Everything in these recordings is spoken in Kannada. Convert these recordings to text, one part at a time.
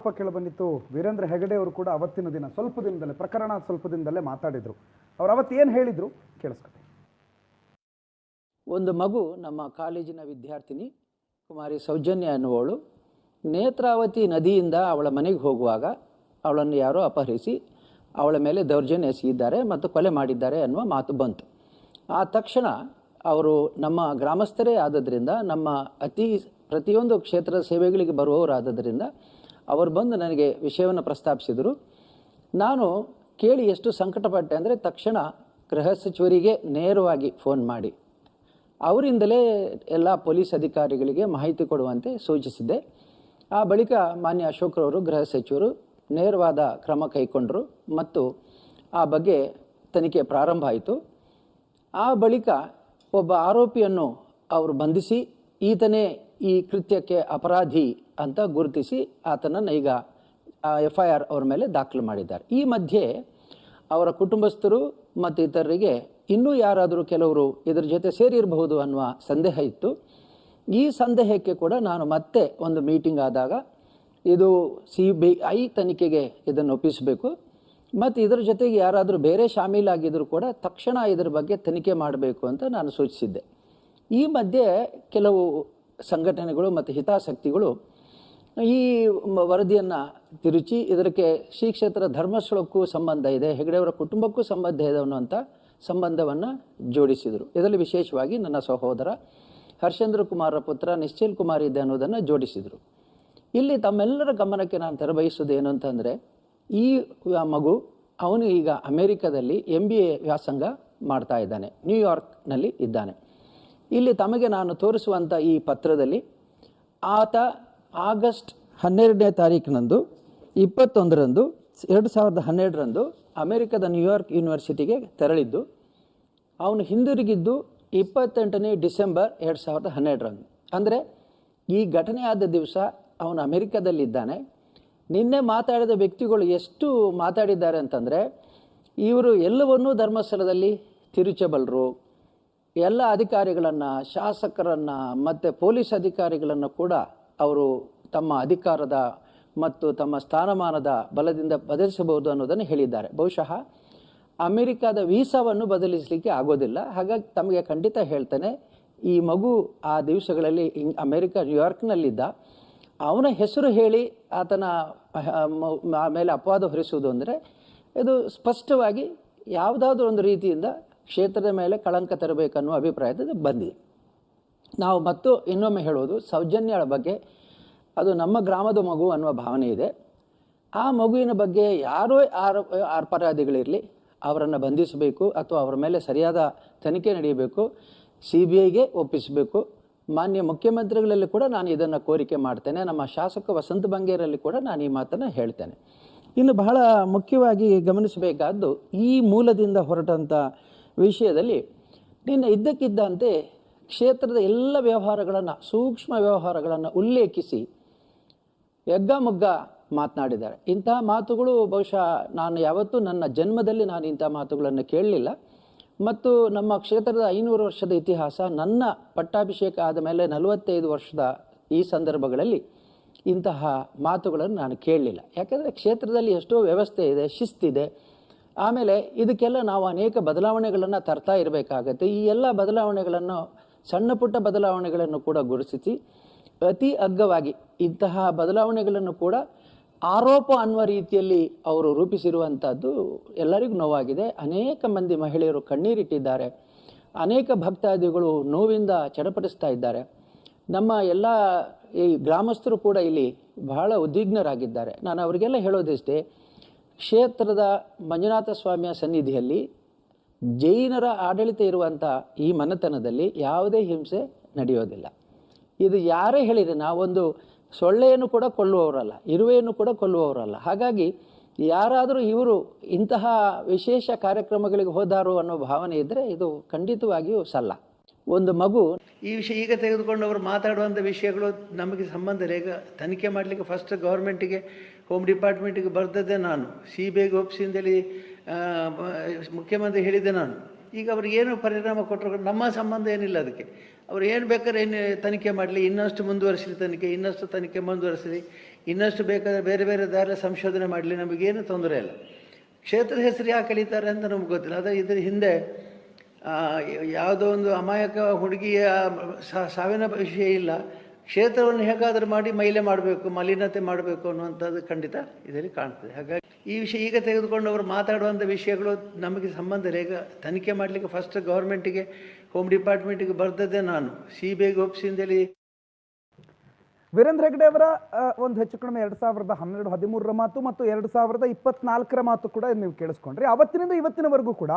ಸ್ವಲ್ಪ ಕೇಳಬಂದಿತ್ತು ವೀರೇಂದ್ರ ಹೆಗಡೆ ಅವರು ಕೂಡ ಅವತ್ತಿನ ದಿನ ಸ್ವಲ್ಪ ದಿನದಲ್ಲೇ, ಪ್ರಕರಣ ಸ್ವಲ್ಪ ದಿನದಲ್ಲೇ ಮಾತಾಡಿದ್ರು. ಅವ್ರು ಅವತ್ತು ಏನು ಹೇಳಿದ್ರು? ಕೇಳಿಸ್ಕೊತೀವಿ ಒಂದು ಮಗು ನಮ್ಮ ಕಾಲೇಜಿನ ವಿದ್ಯಾರ್ಥಿನಿ ಕುಮಾರಿ ಸೌಜನ್ಯ ಅನ್ನುವಳು ನೇತ್ರಾವತಿ ನದಿಯಿಂದ ಅವಳ ಮನೆಗೆ ಹೋಗುವಾಗ ಅವಳನ್ನು ಯಾರೋ ಅಪಹರಿಸಿ ಅವಳ ಮೇಲೆ ದೌರ್ಜನ್ಯ ಎಸಗಿದ್ದಾರೆ ಮತ್ತು ಕೊಲೆ ಮಾಡಿದ್ದಾರೆ ಅನ್ನುವ ಮಾತು ಬಂತು. ಆ ತಕ್ಷಣ ಅವರು ನಮ್ಮ ಗ್ರಾಮಸ್ಥರೇ ಆದ್ದರಿಂದ, ನಮ್ಮ ಅತಿ ಪ್ರತಿಯೊಂದು ಕ್ಷೇತ್ರದ ಸೇವೆಗಳಿಗೆ ಬರುವವರಾದದ್ರಿಂದ ಅವರು ಬಂದು ನನಗೆ ವಿಷಯವನ್ನು ಪ್ರಸ್ತಾಪಿಸಿದರು. ನಾನು ಕೇಳಿ ಎಷ್ಟು ಸಂಕಟಪಟ್ಟೆ ಅಂದರೆ ತಕ್ಷಣ ಗೃಹ ಸಚಿವರಿಗೆ ನೇರವಾಗಿ ಫೋನ್ ಮಾಡಿ. ಅವರಿಂದಲೇ ಎಲ್ಲ ಪೊಲೀಸ್ ಅಧಿಕಾರಿಗಳಿಗೆ ಮಾಹಿತಿ ಕೊಡುವಂತೆ ಸೂಚಿಸಿದ್ದೆ. ಆ ಬಳಿಕ ಮಾನ್ಯ ಅಶೋಕ್ರವರು ಗೃಹ ಸಚಿವರು ನೇರವಾದ ಕ್ರಮ ಕೈಗೊಂಡರು ಮತ್ತು ಆ ಬಗ್ಗೆ ತನಿಖೆ ಪ್ರಾರಂಭ ಆಯಿತು. ಆ ಬಳಿಕ ಒಬ್ಬ ಆರೋಪಿಯನ್ನು ಅವರು ಬಂಧಿಸಿ, ಈತನೇ ಈ ಕೃತ್ಯಕ್ಕೆ ಅಪರಾಧಿ ಅಂತ ಗುರುತಿಸಿ ಆತನನ್ನು ಈಗ ಎಫ್ ಐ ಆರ್ ಅವ್ರ ಮೇಲೆ ದಾಖಲು ಮಾಡಿದ್ದಾರೆ. ಈ ಮಧ್ಯೆ ಅವರ ಕುಟುಂಬಸ್ಥರು ಮತ್ತು ಇತರರಿಗೆ ಇನ್ನೂ ಯಾರಾದರೂ ಕೆಲವರು ಇದರ ಜೊತೆ ಸೇರಿರಬಹುದು ಅನ್ನುವ ಸಂದೇಹ ಇತ್ತು. ಈ ಸಂದೇಹಕ್ಕೆ ಕೂಡ ನಾನು ಮತ್ತೆ ಒಂದು ಮೀಟಿಂಗ್ ಆದಾಗ ಇದು ಸಿ ಬಿ ಐ ತನಿಖೆಗೆ ಇದನ್ನು ಒಪ್ಪಿಸಬೇಕು. ಮತ್ತು ಇದರ ಜೊತೆಗೆ ಯಾರಾದರೂ ಬೇರೆ ಶಾಮೀಲಾಗಿದ್ದರೂ ಕೂಡ ತಕ್ಷಣ ಇದರ ಬಗ್ಗೆ ತನಿಖೆ ಮಾಡಬೇಕು ಅಂತ ನಾನು ಸೂಚಿಸಿದ್ದೆ. ಈ ಮಧ್ಯೆ ಕೆಲವು ಸಂಘಟನೆಗಳು ಮತ್ತು ಹಿತಾಸಕ್ತಿಗಳು ಈ ವರದಿಯನ್ನು ತಿರುಚಿ ಇದಕ್ಕೆ ಶ್ರೀ ಕ್ಷೇತ್ರ ಧರ್ಮಸ್ಥಳಕ್ಕೂ ಸಂಬಂಧ ಇದೆ ಹೆಗಡೆಯವರ ಕುಟುಂಬಕ್ಕೂ ಸಂಬಂಧ ಇದೆ ಅನ್ನುವಂಥ ಸಂಬಂಧವನ್ನು ಜೋಡಿಸಿದರು. ಇದರಲ್ಲಿ ವಿಶೇಷವಾಗಿ ನನ್ನ ಸಹೋದರ ಹರ್ಷೇಂದ್ರ ಕುಮಾರ ಪುತ್ರ, ನಿಶ್ಚಲ್ ಕುಮಾರ್ ಇದೆ ಅನ್ನೋದನ್ನು ಜೋಡಿಸಿದರು. ಇಲ್ಲಿ ತಮ್ಮೆಲ್ಲರ ಗಮನಕ್ಕೆ ನಾನು ತರಬಯಸೋದು ಏನು ಅಂತಂದರೆ, ಈ ಮಗು ಅವನು ಈಗ ಅಮೇರಿಕಾದಲ್ಲಿ ಎಂ ಬಿ ಎ ವ್ಯಾಸಂಗ ಮಾಡ್ತಾ ಇದ್ದಾನೆ, ನ್ಯೂಯಾರ್ಕ್ನಲ್ಲಿ ಇದ್ದಾನೆ. ಇಲ್ಲಿ ತಮಗೆ ನಾನು ತೋರಿಸುವಂಥ ಈ ಪತ್ರದಲ್ಲಿ ಆತ ಆಗಸ್ಟ್ ಹನ್ನೆರಡನೇ ತಾರೀಕಿನಂದು ಇಪ್ಪತ್ತೊಂದರಂದು, ಎರಡು ಸಾವಿರದ ಹನ್ನೆರಡರಂದು ಅಮೆರಿಕದ ನ್ಯೂಯಾರ್ಕ್ ಯೂನಿವರ್ಸಿಟಿಗೆ ತೆರಳಿದ್ದು, ಅವನು ಹಿಂದಿರುಗಿದ್ದು ಇಪ್ಪತ್ತೆಂಟನೇ ಡಿಸೆಂಬರ್ ಎರಡು ಸಾವಿರದ ಹನ್ನೆರಡರಂದು. ಅಂದರೆ ಈ ಘಟನೆ ಆದ ದಿವಸ ಅವನು ಅಮೆರಿಕದಲ್ಲಿದ್ದಾನೆ. ನಿನ್ನೆ ಮಾತಾಡಿದ ವ್ಯಕ್ತಿಗಳು ಎಷ್ಟು ಮಾತಾಡಿದ್ದಾರೆ ಅಂತಂದರೆ, ಇವರು ಎಲ್ಲವನ್ನೂ ಧರ್ಮಸ್ಥಳದಲ್ಲಿ ತಿರುಚಬಲ್ಲರು ಎಲ್ಲ ಅಧಿಕಾರಿಗಳನ್ನು, ಶಾಸಕರನ್ನು, ಮತ್ತು ಪೊಲೀಸ್ ಅಧಿಕಾರಿಗಳನ್ನು ಕೂಡ ಅವರು ತಮ್ಮ ಅಧಿಕಾರದ ಮತ್ತು ತಮ್ಮ ಸ್ಥಾನಮಾನದ ಬಲದಿಂದ ಬದಲಿಸಬಹುದು ಅನ್ನೋದನ್ನು ಹೇಳಿದ್ದಾರೆ. ಬಹುಶಃ ಅಮೆರಿಕದ ವೀಸಾವನ್ನು ಬದಲಿಸಲಿಕ್ಕೆ ಆಗೋದಿಲ್ಲ. ಹಾಗಾಗಿ ತಮಗೆ ಖಂಡಿತ ಹೇಳ್ತೇನೆ, ಈ ಮಗು ಆ ದಿವಸಗಳಲ್ಲಿ ಇಂಗ್ ಅಮೆರಿಕ, ನ್ಯೂಯಾರ್ಕ್ನಲ್ಲಿದ್ದ. ಅವನ ಹೆಸರು ಹೇಳಿ ಆತನ ಮೇಲೆ ಅಪವಾದ ಹೊರಿಸುವುದು ಅಂದರೆ, ಇದು ಸ್ಪಷ್ಟವಾಗಿ ಯಾವುದಾದ್ರೂ ಒಂದು ರೀತಿಯಿಂದ ಕ್ಷೇತ್ರದ ಮೇಲೆ ಕಳಂಕ ತರಬೇಕನ್ನುವ ಅಭಿಪ್ರಾಯದಲ್ಲಿ ಬಂದಿದೆ. ನಾವು ಮತ್ತು ಇನ್ನೊಮ್ಮೆ ಹೇಳೋದು ಸೌಜನ್ಯಳ ಬಗ್ಗೆ. ಅದು ನಮ್ಮ ಗ್ರಾಮದ ಮಗು ಅನ್ನುವ ಭಾವನೆ ಇದೆ. ಆ ಮಗುವಿನ ಬಗ್ಗೆ ಯಾರೋ ಆರೋ ಅಪರಾಧಿಗಳಿರಲಿ ಅವರನ್ನು ಬಂಧಿಸಬೇಕು ಅಥವಾ ಅವರ ಮೇಲೆ ಸರಿಯಾದ ತನಿಖೆ ನಡೆಯಬೇಕು ಸಿ ಬಿ ಐಗೆ ಒಪ್ಪಿಸಬೇಕು. ಮಾನ್ಯ ಮುಖ್ಯಮಂತ್ರಿಗಳಲ್ಲಿ ಕೂಡ ನಾನು ಇದನ್ನು ಕೋರಿಕೆ ಮಾಡ್ತೇನೆ. ನಮ್ಮ ಶಾಸಕ ವಸಂತ ಬಂಗೇರಲ್ಲಿ ಕೂಡ ನಾನು ಈ ಮಾತನ್ನು ಹೇಳ್ತೇನೆ. ಇನ್ನು ಬಹಳ ಮುಖ್ಯವಾಗಿ ಗಮನಿಸಬೇಕಾದ್ದು ಈ ಮೂಲದಿಂದ ಹೊರಟಂಥ ವಿಷಯದಲ್ಲಿ ನಿನ್ನ ಇದ್ದಕ್ಕಿದ್ದಂತೆ ಕ್ಷೇತ್ರದ ಎಲ್ಲ ವ್ಯವಹಾರಗಳನ್ನು, ಸೂಕ್ಷ್ಮ ವ್ಯವಹಾರಗಳನ್ನು ಉಲ್ಲೇಖಿಸಿ ಯಗ್ಗಮುಗ್ಗ ಮಾತನಾಡಿದ್ದಾರೆ. ಇಂತಹ ಮಾತುಗಳು ಬಹುಶಃ ನಾನು ಯಾವತ್ತೂ ನನ್ನ ಜನ್ಮದಲ್ಲಿ ನಾನು ಇಂಥ ಮಾತುಗಳನ್ನು ಕೇಳಲಿಲ್ಲ. ಮತ್ತು ನಮ್ಮ ಕ್ಷೇತ್ರದ ಐನೂರು ವರ್ಷದ ಇತಿಹಾಸ, ನನ್ನ ಪಟ್ಟಾಭಿಷೇಕ ಆದ ಮೇಲೆ ನಲವತ್ತೈದು ವರ್ಷದ ಈ ಸಂದರ್ಭಗಳಲ್ಲಿ ಇಂತಹ ಮಾತುಗಳನ್ನು ನಾನು ಕೇಳಲಿಲ್ಲ. ಯಾಕೆಂದರೆ ಕ್ಷೇತ್ರದಲ್ಲಿ ಎಷ್ಟೋ ವ್ಯವಸ್ಥೆ ಇದೆ, ಶಿಸ್ತಿದೆ. ಆಮೇಲೆ ಇದಕ್ಕೆಲ್ಲ ನಾವು ಅನೇಕ ಬದಲಾವಣೆಗಳನ್ನು ತರ್ತಾ ಇರಬೇಕಾಗತ್ತೆ. ಈ ಎಲ್ಲ ಬದಲಾವಣೆಗಳನ್ನು, ಸಣ್ಣ ಪುಟ್ಟ ಬದಲಾವಣೆಗಳನ್ನು ಕೂಡ ಗುರುತಿಸಿ, ಅತಿ ಅಗ್ಗವಾಗಿ ಇಂತಹ ಬದಲಾವಣೆಗಳನ್ನು ಕೂಡ ಆರೋಪ ಅನ್ನುವ ರೀತಿಯಲ್ಲಿ ಅವರು ರೂಪಿಸಿರುವಂಥದ್ದು ಎಲ್ಲರಿಗೂ ನೋವಾಗಿದೆ. ಅನೇಕ ಮಂದಿ ಮಹಿಳೆಯರು ಕಣ್ಣೀರಿಟ್ಟಿದ್ದಾರೆ. ಅನೇಕ ಭಕ್ತಾದಿಗಳು ನೋವಿಂದ ಚಡಪಡಿಸ್ತಾ ಇದ್ದಾರೆ. ನಮ್ಮ ಎಲ್ಲ ಈ ಗ್ರಾಮಸ್ಥರು ಕೂಡ ಇಲ್ಲಿ ಬಹಳ ಉದ್ವಿಗ್ನರಾಗಿದ್ದಾರೆ. ನಾನು ಅವರಿಗೆಲ್ಲ ಹೇಳೋದಿಷ್ಟೇ ಕ್ಷೇತ್ರದ ಮಂಜುನಾಥ ಸ್ವಾಮಿಯ ಸನ್ನಿಧಿಯಲ್ಲಿ ಜೈನರ ಆಡಳಿತ ಇರುವಂಥ ಈ ಮನೆತನದಲ್ಲಿ ಯಾವುದೇ ಹಿಂಸೆ ನಡೆಯೋದಿಲ್ಲ. ಇದು ಯಾರೇ ಹೇಳಿದರೆ ನಾವೊಂದು ಸೊಳ್ಳೆಯನ್ನು ಕೂಡ ಕೊಲ್ಲುವವರಲ್ಲ, ಇರುವೆಯನ್ನು ಕೂಡ ಕೊಲ್ಲುವವರಲ್ಲ. ಹಾಗಾಗಿ ಯಾರಾದರೂ ಇವರು ಇಂತಹ ವಿಶೇಷ ಕಾರ್ಯಕ್ರಮಗಳಿಗೆ ಹೋದಾರು ಅನ್ನೋ ಭಾವನೆ ಇದ್ದರೆ ಇದು ಖಂಡಿತವಾಗಿಯೂ ಸಲ್ಲ. ಒಂದು ಮಗು. ಈ ವಿಷಯ ಈಗ ತೆಗೆದುಕೊಂಡು ಅವರು ಮಾತಾಡುವಂಥ ವಿಷಯಗಳು ನಮಗೆ ಸಂಬಂಧ ಇಲ್ಲ. ಈಗ ತನಿಖೆ ಮಾಡಲಿಕ್ಕೆ ಫಸ್ಟ್ ಗೌರ್ಮೆಂಟಿಗೆ ಹೋಮ್ ಡಿಪಾರ್ಟ್ಮೆಂಟಿಗೆ ಬರ್ತದೆ ನಾನು. ಸಿ ಬಿ ಆ, ಬ- ಮುಖ್ಯಮಂತ್ರಿ ಹೇಳಿದ್ದೆ ನಾನು. ಈಗ ಅವರು ಏನು ಪರಿಣಾಮ ಕೊಟ್ಟರು ನಮ್ಮ ಸಂಬಂಧ ಏನಿಲ್ಲ ಅದಕ್ಕೆ. ಅವರು ಏನು ಬೇಕಾದ್ರೆ ಏನು ತನಿಖೆ ಮಾಡಲಿ. ಇನ್ನಷ್ಟು ಮುಂದುವರಿಸಲಿ ತನಿಖೆ ಇನ್ನಷ್ಟು ತನಿಖೆ ಮುಂದುವರಿಸಲಿ. ಇನ್ನಷ್ಟು ಬೇಕಾದರೆ ಬೇರೆ ಬೇರೆ ದಾರ ಸಂಶೋಧನೆ ಮಾಡಲಿ. ನಮಗೇನು ತೊಂದರೆ ಇಲ್ಲ. ಕ್ಷೇತ್ರದ ಹೆಸರು ಯಾಕೆ ಕಲಿತಾರೆ ಅಂತ ನಮ್ಗೆ ಗೊತ್ತಿಲ್ಲ. ಆದರೆ ಇದರ ಹಿಂದೆ ಯಾವುದೋ ಒಂದು ಅಮಾಯಕ ಹುಡುಗಿಯ ಸಾವಿನ ವಿಷಯ ಇಲ್ಲ. ಕ್ಷೇತ್ರವನ್ನು ಹೇಗಾದರೂ ಮಾಡಿ ಮೈಲೆ ಮಾಡಬೇಕು, ಮಲಿನತೆ ಮಾಡಬೇಕು ಅನ್ನುವಂಥದ್ದು ಖಂಡಿತ ಇದರಲ್ಲಿ ಕಾಣ್ತದೆ. ಹಾಗಾಗಿ ಈ ವಿಷಯ ಈಗ ತೆಗೆದುಕೊಂಡು ಅವರು ಮಾತಾಡುವಂಥ ವಿಷಯಗಳು ನಮಗೆ ಸಂಬಂಧ ಇಲ್ಲ. ಈಗ ತನಿಖೆ ಮಾಡಲಿಕ್ಕೆ ಫಸ್ಟ್ ಗೌರ್ಮೆಂಟಿಗೆ ಹೋಮ್ ಡಿಪಾರ್ಟ್ಮೆಂಟಿಗೆ ಬರ್ದದ್ದೇ ನಾನು. ಸಿ ಬಿ ಐಗೆ ಒಪ್ಪಿಸಿ ಅಂತೇಳಿ ವೀರೇಂದ್ರ ಹೆಗ್ಡೆ ಅವರ ಒಂದು ಹೆಚ್ಚು ಕಡಿಮೆ ಎರಡು ಸಾವಿರದ ಹನ್ನೆರಡು, ಹದಿಮೂರರ ಮಾತು ಮತ್ತು ಎರಡು ಸಾವಿರದ ಇಪ್ಪತ್ನಾಲ್ಕರ ಮಾತು ಕೂಡ ನೀವು ಕೇಳಿಸ್ಕೊಂಡ್ರಿ. ಅವತ್ತಿನಿಂದ ಇವತ್ತಿನವರೆಗೂ ಕೂಡ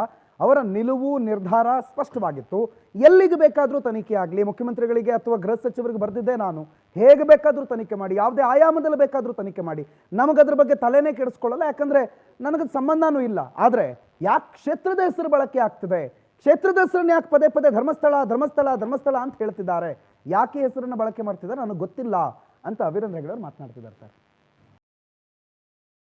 ಅವರ ನಿಲುವು, ನಿರ್ಧಾರ ಸ್ಪಷ್ಟವಾಗಿತ್ತು. ಎಲ್ಲಿಗೆ ಬೇಕಾದರೂ ತನಿಖೆ ಆಗಲಿ, ಮುಖ್ಯಮಂತ್ರಿಗಳಿಗೆ ಅಥವಾ ಗೃಹ ಸಚಿವರಿಗೆ ಬರೆದಿದ್ದೆ ನಾನು, ಹೇಗೆ ಬೇಕಾದರೂ ತನಿಖೆ ಮಾಡಿ, ಯಾವುದೇ ಆಯಾಮದಲ್ಲಿ ಬೇಕಾದರೂ ತನಿಖೆ ಮಾಡಿ. ನಮಗದ್ರ ಬಗ್ಗೆ ತಲೆನೇ ಕೆಡಿಸ್ಕೊಳ್ಳಲ್ಲ, ಯಾಕಂದರೆ ನನಗೆ ಸಂಬಂಧನೂ ಇಲ್ಲ. ಆದರೆ ಯಾಕೆ ಕ್ಷೇತ್ರದ ಹೆಸರು ಬಳಕೆ ಆಗ್ತದೆ? ಕ್ಷೇತ್ರದ ಹೆಸರನ್ನು ಯಾಕೆ ಪದೇ ಪದೇ ಧರ್ಮಸ್ಥಳ ಧರ್ಮಸ್ಥಳ ಧರ್ಮಸ್ಥಳ ಅಂತ ಹೇಳ್ತಿದ್ದಾರೆ. ಯಾಕೆ ಹೆಸರನ್ನ ಬಳಕೆ ಮಾಡ್ತಿದ್ದಾರೆ? ನನಗೆ ಗೊತ್ತಿಲ್ಲ ಅಂತ ವೀರೇಂದ್ರ ಮಾತನಾಡ್ತಿದ್ದಾರೆ ಸರ್.